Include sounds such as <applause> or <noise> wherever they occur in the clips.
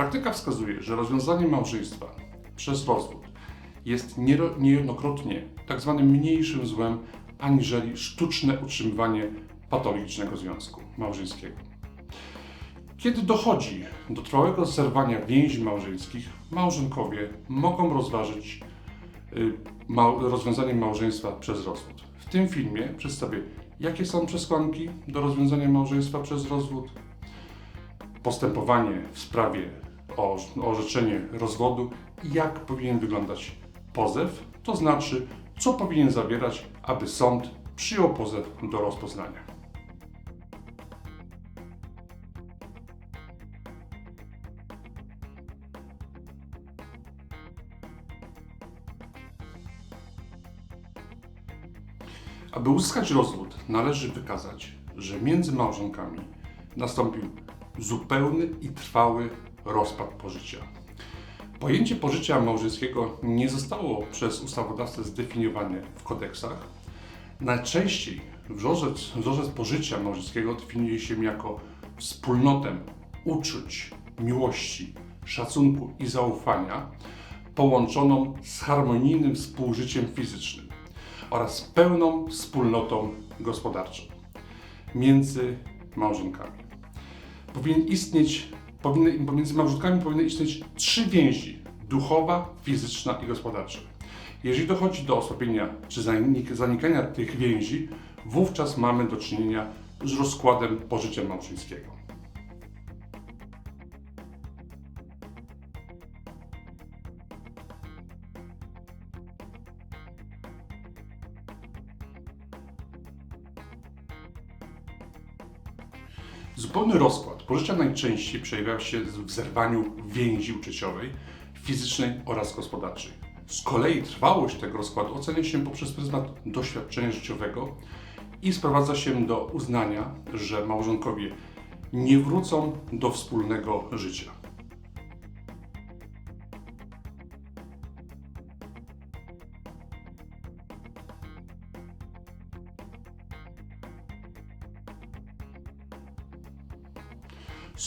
Praktyka wskazuje, że rozwiązanie małżeństwa przez rozwód jest niejednokrotnie tak zwanym mniejszym złem, aniżeli sztuczne utrzymywanie patologicznego związku małżeńskiego. Kiedy dochodzi do trwałego zerwania więzi małżeńskich, małżonkowie mogą rozważyć y, rozwiązanie małżeństwa przez rozwód. W tym filmie przedstawię, jakie są przesłanki do rozwiązania małżeństwa przez rozwód, postępowanie w sprawie o orzeczenie rozwodu i jak powinien wyglądać pozew, to znaczy, co powinien zawierać, aby sąd przyjął pozew do rozpoznania. Aby uzyskać rozwód, należy wykazać, że między małżonkami nastąpił zupełny i trwały rozpad pożycia. Pojęcie pożycia małżeńskiego nie zostało przez ustawodawcę zdefiniowane w kodeksach. Najczęściej wzorzec, wzorzec pożycia małżeńskiego definiuje się jako wspólnotę uczuć, miłości, szacunku i zaufania połączoną z harmonijnym współżyciem fizycznym oraz pełną wspólnotą gospodarczą między małżonkami. Powinien istnieć, powinny, pomiędzy małżonkami powinny istnieć trzy więzi: duchowa, fizyczna i gospodarcza. Jeżeli dochodzi do osłabienia czy zanik- zanikania tych więzi, wówczas mamy do czynienia z rozkładem pożycia małżeńskiego. Zupełny rozkład pożycia najczęściej przejawia się w zerwaniu więzi uczuciowej, fizycznej oraz gospodarczej. Z kolei trwałość tego rozkładu ocenia się poprzez pryzmat doświadczenia życiowego i sprowadza się do uznania, że małżonkowie nie wrócą do wspólnego życia.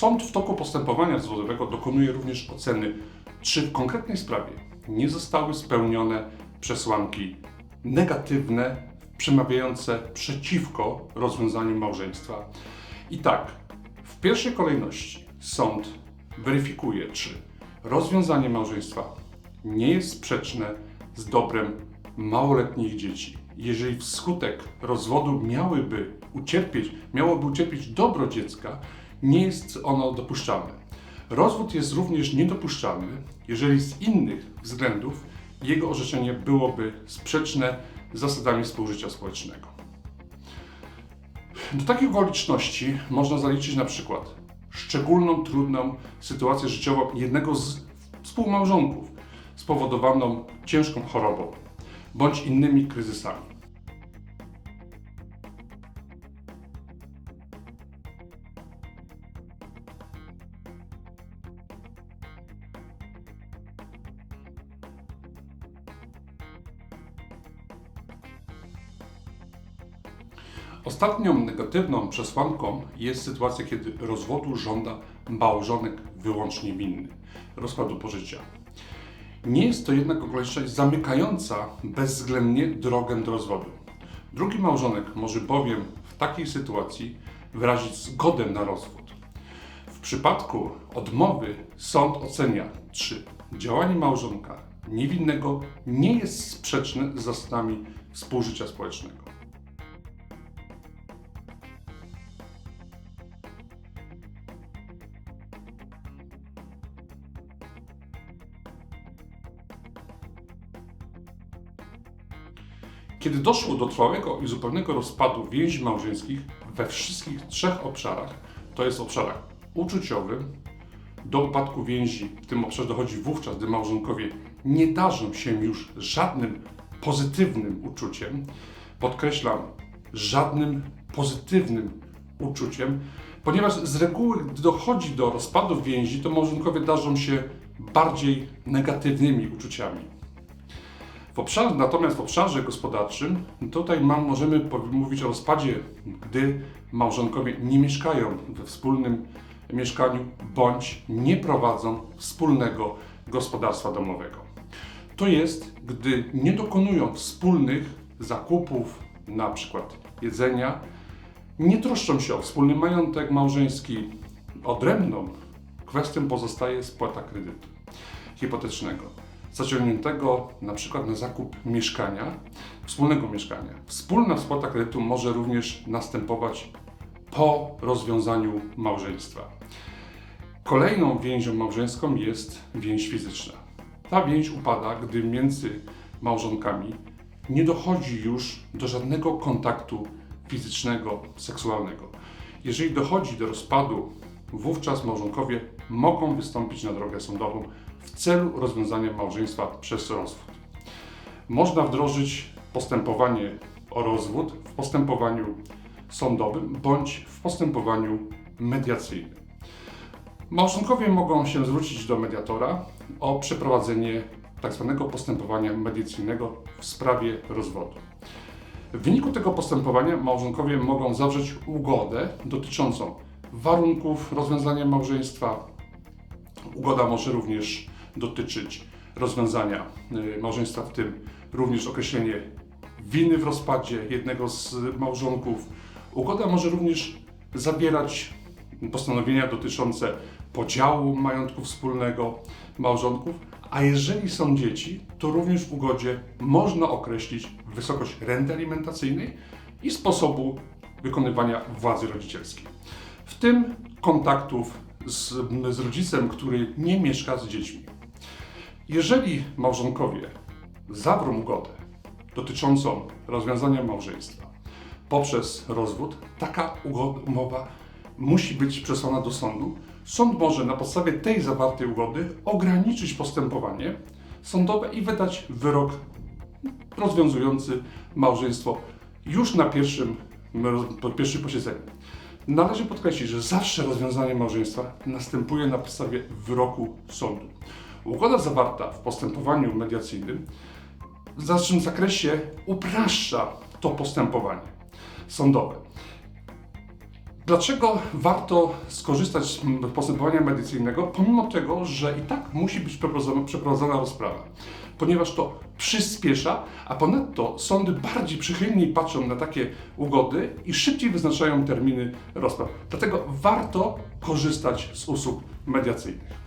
Sąd w toku postępowania rozwodowego dokonuje również oceny, czy w konkretnej sprawie nie zostały spełnione przesłanki negatywne, przemawiające przeciwko rozwiązaniu małżeństwa. I tak, w pierwszej kolejności sąd weryfikuje, czy rozwiązanie małżeństwa nie jest sprzeczne z dobrem małoletnich dzieci. Jeżeli wskutek rozwodu miałyby ucierpieć, miałoby ucierpieć dobro dziecka, nie jest ono dopuszczalne. Rozwód jest również niedopuszczalny, jeżeli z innych względów jego orzeczenie byłoby sprzeczne z zasadami współżycia społecznego. Do takich okoliczności można zaliczyć na przykład szczególną trudną sytuację życiową jednego z współmałżonków spowodowaną ciężką chorobą bądź innymi kryzysami. Ostatnią negatywną przesłanką jest sytuacja, kiedy rozwodu żąda małżonek wyłącznie winny rozkładu pożycia. Nie jest to jednak okoliczność zamykająca bezwzględnie drogę do rozwodu. Drugi małżonek może bowiem w takiej sytuacji wyrazić zgodę na rozwód. W przypadku odmowy sąd ocenia, czy działanie małżonka niewinnego nie jest sprzeczne z zasadami współżycia społecznego. Kiedy doszło do trwałego i zupełnego rozpadu więzi małżeńskich we wszystkich trzech obszarach, to jest obszarach uczuciowym, do upadku więzi w tym obszarze dochodzi wówczas, gdy małżonkowie nie darzą się już żadnym pozytywnym uczuciem, podkreślam, żadnym pozytywnym uczuciem, ponieważ z reguły, gdy dochodzi do rozpadu więzi, to małżonkowie darzą się bardziej negatywnymi uczuciami. W obszarze, natomiast w obszarze gospodarczym, tutaj mam, możemy mówić o rozpadzie, gdy małżonkowie nie mieszkają we wspólnym mieszkaniu bądź nie prowadzą wspólnego gospodarstwa domowego. To jest, gdy nie dokonują wspólnych zakupów, na przykład jedzenia, nie troszczą się o wspólny majątek małżeński, odrębną kwestią pozostaje spłata kredytu hipotecznego, zaciągniętego na przykład na zakup mieszkania, wspólnego mieszkania. Wspólna spłata kredytu może również następować po rozwiązaniu małżeństwa. Kolejną więzią małżeńską jest więź fizyczna. Ta więź upada, gdy między małżonkami nie dochodzi już do żadnego kontaktu fizycznego, seksualnego. Jeżeli dochodzi do rozpadu, wówczas małżonkowie mogą wystąpić na drogę sądową w celu rozwiązania małżeństwa przez rozwód. Można wdrożyć postępowanie o rozwód w postępowaniu sądowym bądź w postępowaniu mediacyjnym. Małżonkowie mogą się zwrócić do mediatora o przeprowadzenie tzw. postępowania mediacyjnego w sprawie rozwodu. W wyniku tego postępowania małżonkowie mogą zawrzeć ugodę dotyczącą warunków rozwiązania małżeństwa. Ugoda może również dotyczyć rozwiązania y, małżeństwa, w tym również określenie winy w rozpadzie jednego z małżonków. Ugoda może również zawierać postanowienia dotyczące podziału majątku wspólnego małżonków, a jeżeli są dzieci, to również w ugodzie można określić wysokość renty alimentacyjnej i sposobu wykonywania władzy rodzicielskiej. W tym kontaktów z, z rodzicem, który nie mieszka z dziećmi. Jeżeli małżonkowie zawrą ugodę dotyczącą rozwiązania małżeństwa poprzez rozwód, taka umowa musi być przesłana do sądu. Sąd może na podstawie tej zawartej ugody ograniczyć postępowanie sądowe i wydać wyrok rozwiązujący małżeństwo już na pierwszym, pierwszym posiedzeniu. Należy podkreślić, że zawsze rozwiązanie małżeństwa następuje na podstawie wyroku sądu. Ugoda zawarta w postępowaniu mediacyjnym w znacznym zakresie upraszcza to postępowanie sądowe. Dlaczego warto skorzystać z postępowania medycyjnego, pomimo tego, że i tak musi być przeprowadzona, przeprowadzona rozprawa? Ponieważ to przyspiesza, a ponadto sądy bardziej przychylniej patrzą na takie ugody i szybciej wyznaczają terminy rozpraw. Dlatego warto korzystać z usług mediacyjnych.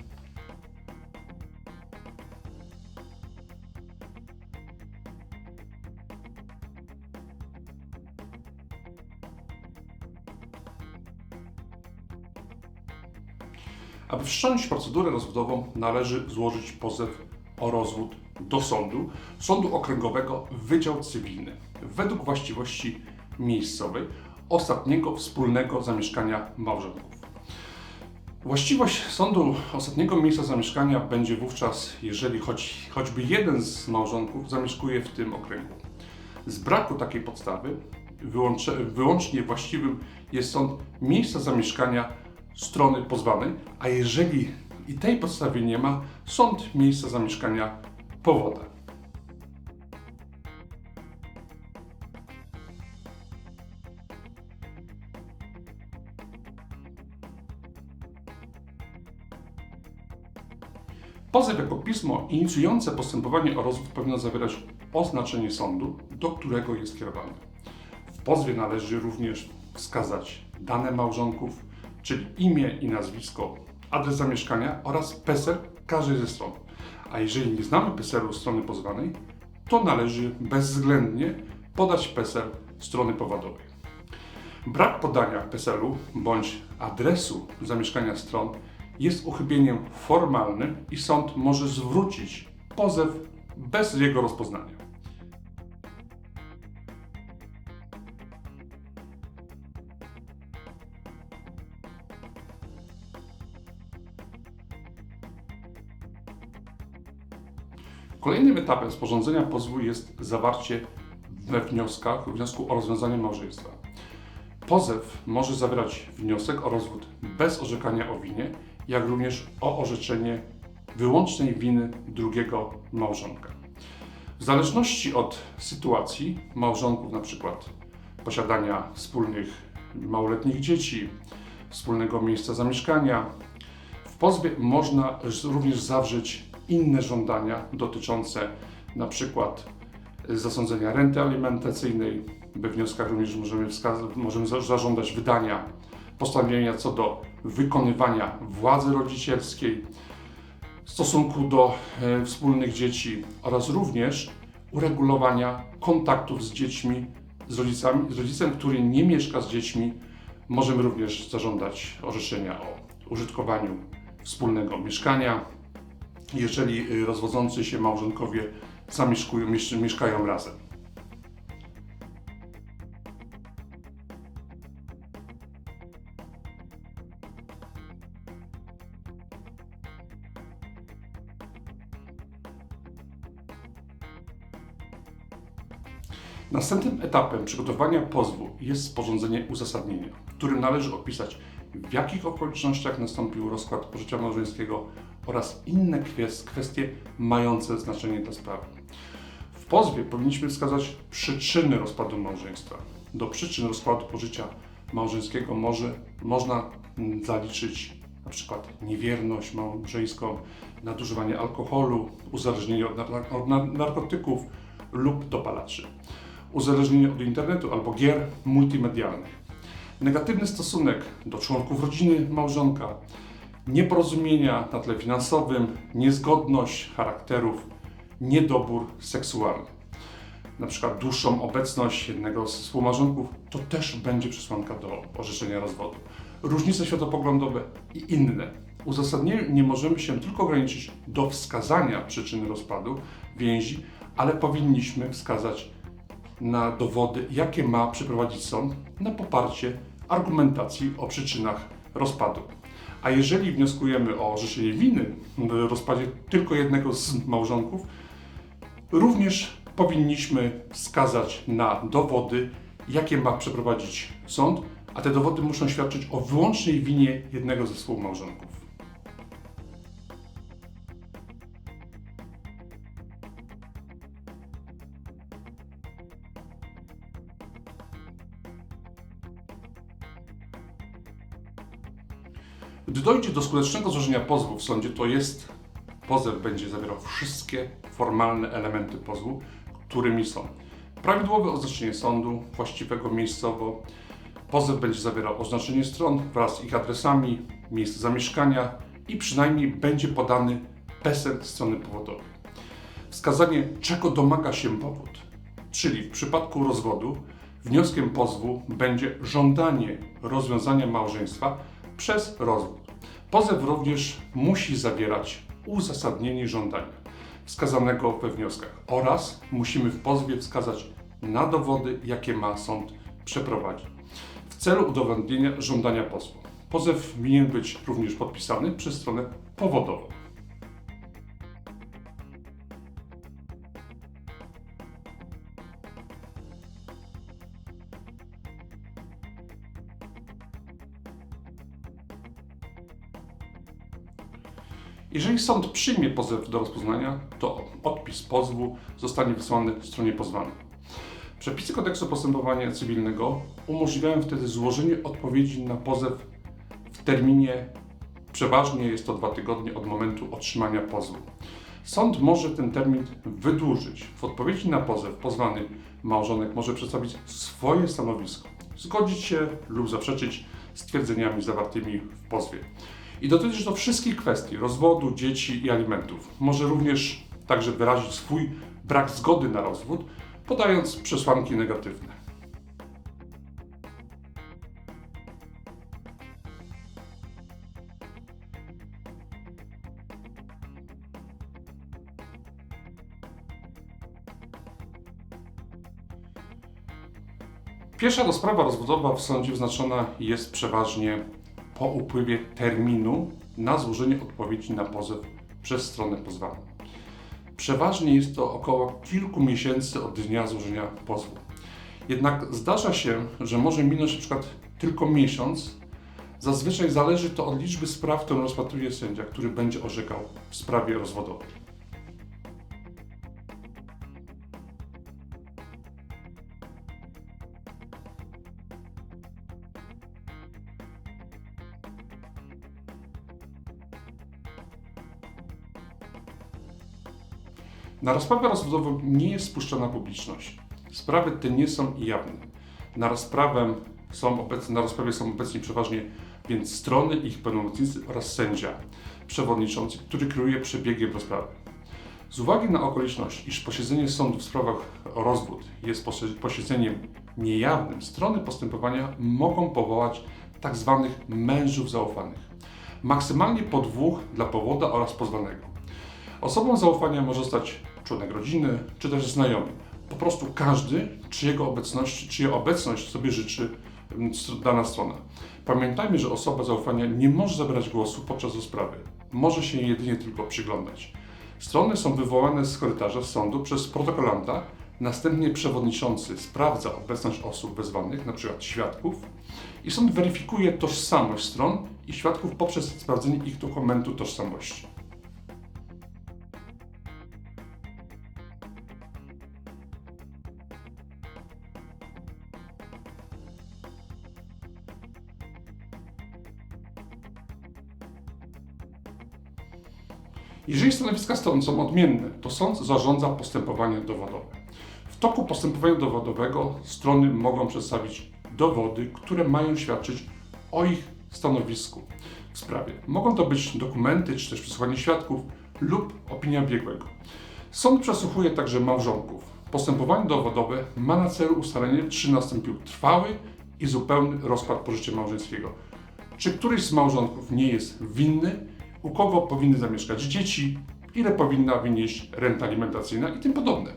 Aby wszcząć procedurę rozwodową, należy złożyć pozew o rozwód do sądu, sądu okręgowego Wydział Cywilny, według właściwości miejscowej ostatniego wspólnego zamieszkania małżonków. Właściwość sądu ostatniego miejsca zamieszkania będzie wówczas, jeżeli choć, choćby jeden z małżonków zamieszkuje w tym okręgu. Z braku takiej podstawy wyłącznie właściwym jest sąd miejsca zamieszkania strony pozwanej, a jeżeli i tej podstawy nie ma, sąd miejsca zamieszkania powoda. Pozew jako pismo inicjujące postępowanie o rozwód powinno zawierać oznaczenie sądu, do którego jest kierowany. W pozwie należy również wskazać dane małżonków, czyli imię i nazwisko, adres zamieszkania oraz PESEL każdej ze stron. A jeżeli nie znamy PESEL-u strony pozwanej, to należy bezwzględnie podać PESEL strony powodowej. Brak podania PESEL-u bądź adresu zamieszkania stron jest uchybieniem formalnym i sąd może zwrócić pozew bez jego rozpoznania. Kolejnym etapem sporządzenia pozwu jest zawarcie we wnioskach, wniosku o rozwiązanie małżeństwa. Pozew może zawierać wniosek o rozwód bez orzekania o winie, jak również o orzeczenie wyłącznej winy drugiego małżonka. W zależności od sytuacji małżonków, przykład posiadania wspólnych małoletnich dzieci, wspólnego miejsca zamieszkania. W pozwie można również zawrzeć inne żądania dotyczące na przykład zasądzenia renty alimentacyjnej. We wnioskach również możemy, możemy za- zażądać wydania postanowienia co do wykonywania władzy rodzicielskiej w stosunku do e, wspólnych dzieci oraz również uregulowania kontaktów z dziećmi, z rodzicami, z rodzicem, który nie mieszka z dziećmi. Możemy również zażądać orzeczenia o użytkowaniu wspólnego mieszkania, jeżeli y, rozwodzący się małżonkowie zamieszkują, miesz- mieszkają razem. Następnym etapem przygotowania pozwu jest sporządzenie uzasadnienia, w którym należy opisać, w jakich okolicznościach nastąpił rozkład pożycia małżeńskiego oraz inne kwes- kwestie mające znaczenie dla sprawy. W pozwie powinniśmy wskazać przyczyny rozpadu małżeństwa. Do przyczyn rozkładu pożycia małżeńskiego może, można zaliczyć na przykład niewierność małżeńską, nadużywanie alkoholu, uzależnienie od, nar- od nar- narkotyków lub dopalaczy uzależnienie od internetu albo gier multimedialnych. Negatywny stosunek do członków rodziny małżonka, nieporozumienia na tle finansowym, niezgodność charakterów, niedobór seksualny. Na przykład dłuższą obecność jednego z współmałżonków to też będzie przesłanka do orzeczenia rozwodu. Różnice światopoglądowe i inne. Uzasadnieniu nie możemy się tylko ograniczyć do wskazania przyczyny rozpadu więzi, ale powinniśmy wskazać na dowody, jakie ma przeprowadzić sąd na poparcie argumentacji o przyczynach rozpadu. A jeżeli wnioskujemy o orzeczenie winy w rozpadzie tylko jednego z małżonków, również powinniśmy wskazać na dowody, jakie ma przeprowadzić sąd, a te dowody muszą świadczyć o wyłącznej winie jednego ze współmałżonków. Gdy dojdzie do skutecznego złożenia pozwu w sądzie, to jest pozew będzie zawierał wszystkie formalne elementy pozwu, którymi są prawidłowe oznaczenie sądu, właściwego miejscowo. Pozew będzie zawierał oznaczenie stron wraz z ich adresami, miejsce zamieszkania i przynajmniej będzie podany PESEL strony powodowej. Wskazanie, czego domaga się powód, czyli w przypadku rozwodu wnioskiem pozwu będzie żądanie rozwiązania małżeństwa przez rozwód. Pozew również musi zawierać uzasadnienie żądania wskazanego we wnioskach oraz musimy w pozwie wskazać na dowody, jakie ma sąd przeprowadzić w celu udowodnienia żądania pozwu. Pozew winien być również podpisany przez stronę powodową. Jeżeli sąd przyjmie pozew do rozpoznania, to odpis pozwu zostanie wysłany stronie pozwanej. Przepisy kodeksu postępowania cywilnego umożliwiają wtedy złożenie odpowiedzi na pozew w terminie, przeważnie jest to dwa tygodnie od momentu otrzymania pozwu. Sąd może ten termin wydłużyć. W odpowiedzi na pozew pozwany małżonek może przedstawić swoje stanowisko, zgodzić się lub zaprzeczyć z twierdzeniami zawartymi w pozwie. I dotyczy to wszystkich kwestii rozwodu, dzieci i alimentów. Może również także wyrazić swój brak zgody na rozwód, podając przesłanki negatywne. Pierwsza rozprawa rozwodowa w sądzie wyznaczona jest przeważnie po upływie terminu na złożenie odpowiedzi na pozew przez stronę pozwaną. Przeważnie jest to około kilku miesięcy od dnia złożenia pozwu. Jednak zdarza się, że może minąć przykład tylko miesiąc. Zazwyczaj zależy to od liczby spraw, którą rozpatruje sędzia, który będzie orzekał w sprawie rozwodowej. Na rozprawę rozwodową nie jest spuszczona publiczność. Sprawy te nie są jawne. Na, rozprawę są obecni, na rozprawie są obecni przeważnie więc strony, ich pełnomocnicy oraz sędzia, przewodniczący, który kieruje przebiegiem rozprawy. Z uwagi na okoliczność, iż posiedzenie sądu w sprawach o rozwód jest posie- posiedzeniem niejawnym, strony postępowania mogą powołać tzw. mężów zaufanych. Maksymalnie po dwóch dla powoda oraz pozwanego. Osobą zaufania może stać członek rodziny, czy też znajomy. Po prostu każdy, czyjego obecność, czyja obecność sobie życzy mm, dana strona. Pamiętajmy, że osoba zaufania nie może zabrać głosu podczas rozprawy. Może się jedynie tylko przyglądać. Strony są wywołane z korytarza sądu przez protokolanta, następnie przewodniczący sprawdza obecność osób wezwanych, np. świadków, i sąd weryfikuje tożsamość stron i świadków poprzez sprawdzenie ich dokumentu tożsamości. Jeżeli stanowiska stron są odmienne, to sąd zarządza postępowanie dowodowe. W toku postępowania dowodowego strony mogą przedstawić dowody, które mają świadczyć o ich stanowisku w sprawie. Mogą to być dokumenty, czy też przesłuchanie świadków lub opinia biegłego. Sąd przesłuchuje także małżonków. Postępowanie dowodowe ma na celu ustalenie, czy nastąpił trwały i zupełny rozpad pożycia małżeńskiego. Czy któryś z małżonków nie jest winny, u kogo powinny zamieszkać dzieci, ile powinna wynieść renta alimentacyjna i tym podobne.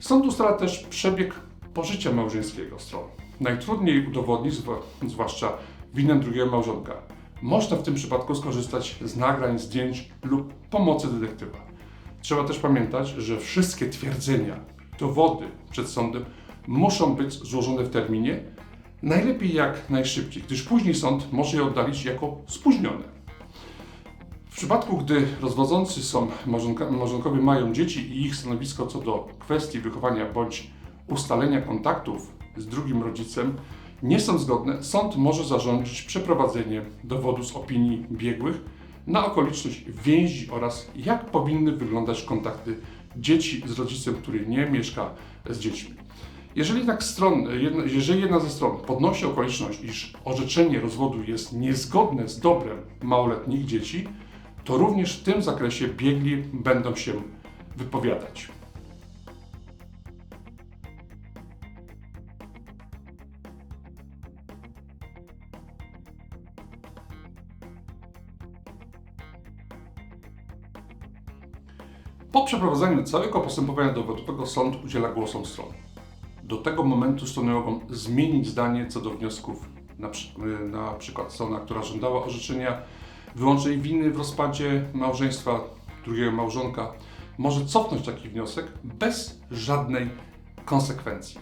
Sąd ustala też przebieg pożycia małżeńskiego stron. Najtrudniej udowodnić, zwłaszcza winę drugiego małżonka. Można w tym przypadku skorzystać z nagrań, zdjęć lub pomocy detektywa. Trzeba też pamiętać, że wszystkie twierdzenia, dowody przed sądem muszą być złożone w terminie, najlepiej jak najszybciej, gdyż później sąd może je oddalić jako spóźnione. W przypadku, gdy rozwodzący są małżonka, małżonkowie mają dzieci i ich stanowisko co do kwestii wychowania bądź ustalenia kontaktów z drugim rodzicem nie są zgodne, sąd może zarządzić przeprowadzenie dowodu z opinii biegłych na okoliczność więzi oraz jak powinny wyglądać kontakty dzieci z rodzicem, który nie mieszka z dziećmi. Jeżeli jednak stron, jedna, jeżeli jedna ze stron podnosi okoliczność, iż orzeczenie rozwodu jest niezgodne z dobrem małoletnich dzieci, to również w tym zakresie biegli będą się wypowiadać. Po przeprowadzeniu całego postępowania dowodowego sąd udziela głosom stron. Do tego momentu strony mogą zmienić zdanie co do wniosków, na, na przykład strona, która żądała orzeczenia wyłącznej winy w rozpadzie małżeństwa drugiego małżonka, może cofnąć taki wniosek bez żadnej konsekwencji.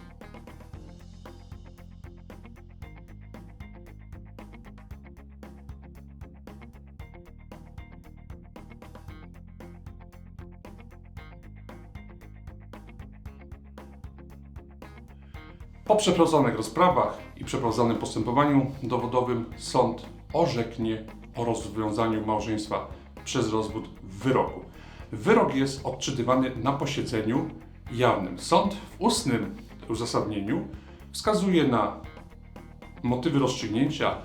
Po przeprowadzonych rozprawach i przeprowadzonym postępowaniu dowodowym sąd orzeknie o rozwiązaniu małżeństwa przez rozwód w wyroku. Wyrok jest odczytywany na posiedzeniu jawnym. Sąd w ustnym uzasadnieniu wskazuje na motywy rozstrzygnięcia,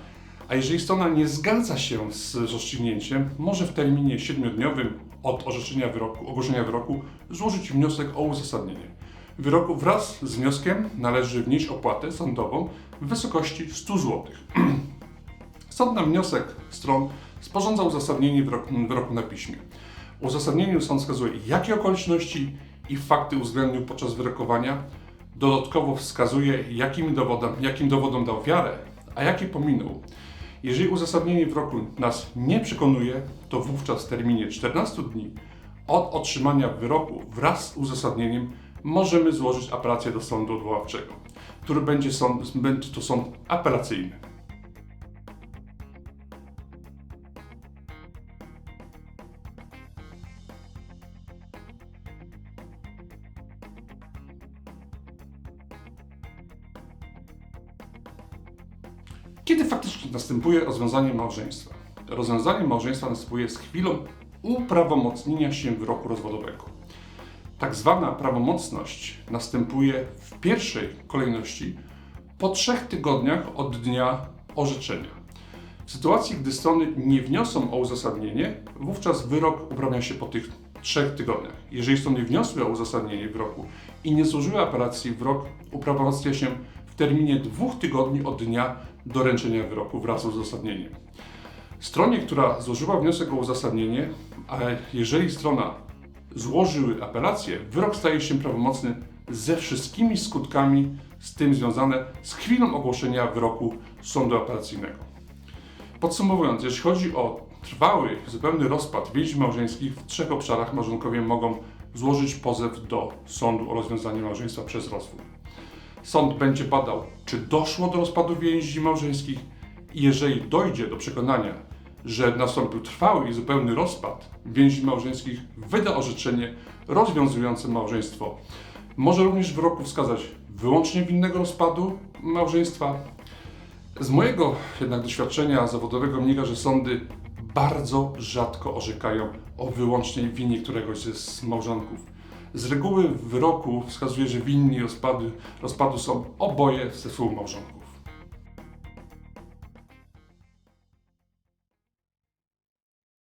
a jeżeli strona nie zgadza się z rozstrzygnięciem, może w terminie siedmiodniowym od orzeczenia wyroku, ogłoszenia wyroku złożyć wniosek o uzasadnienie. Wyroku wraz z wnioskiem należy wnieść opłatę sądową w wysokości 100 zł. <clears throat> Sąd na wniosek stron sporządza uzasadnienie wyroku, wyroku na piśmie. W uzasadnieniu sąd wskazuje, jakie okoliczności i fakty uwzględnił podczas wyrokowania. Dodatkowo wskazuje, jakim dowodom, jakim dowodom dał wiarę, a jakie pominął. Jeżeli uzasadnienie wyroku nas nie przekonuje, to wówczas w terminie 14 dni od otrzymania wyroku wraz z uzasadnieniem możemy złożyć apelację do sądu odwoławczego, który będzie, sąd, będzie to sąd apelacyjny. Następuje rozwiązanie małżeństwa? Rozwiązanie małżeństwa następuje z chwilą uprawomocnienia się wyroku rozwodowego. Tak zwana prawomocność następuje w pierwszej kolejności po trzech tygodniach od dnia orzeczenia. W sytuacji, gdy strony nie wniosą o uzasadnienie, wówczas wyrok uprawnia się po tych trzech tygodniach. Jeżeli strony wniosły o uzasadnienie wyroku i nie złożyły apelacji, wyrok uprawomocnia się w terminie dwóch tygodni od dnia doręczenia wyroku wraz z uzasadnieniem. Stronie, która złożyła wniosek o uzasadnienie, a jeżeli strona złożyły apelację, wyrok staje się prawomocny ze wszystkimi skutkami z tym związane z chwilą ogłoszenia wyroku sądu apelacyjnego. Podsumowując, jeśli chodzi o trwały, zupełny rozpad więzi małżeńskich, w trzech obszarach małżonkowie mogą złożyć pozew do sądu o rozwiązanie małżeństwa przez rozwód. Sąd będzie badał, czy doszło do rozpadu więzi małżeńskich i jeżeli dojdzie do przekonania, że nastąpił trwały i zupełny rozpad więzi małżeńskich, wyda orzeczenie rozwiązujące małżeństwo. Może również w wyroku wskazać wyłącznie winnego rozpadu małżeństwa, z mojego jednak doświadczenia zawodowego wynika, że sądy bardzo rzadko orzekają o wyłącznej winie któregoś z małżonków. Z reguły w wyroku wskazuje, że winni rozpadu, rozpadu są oboje ze współmałżonków.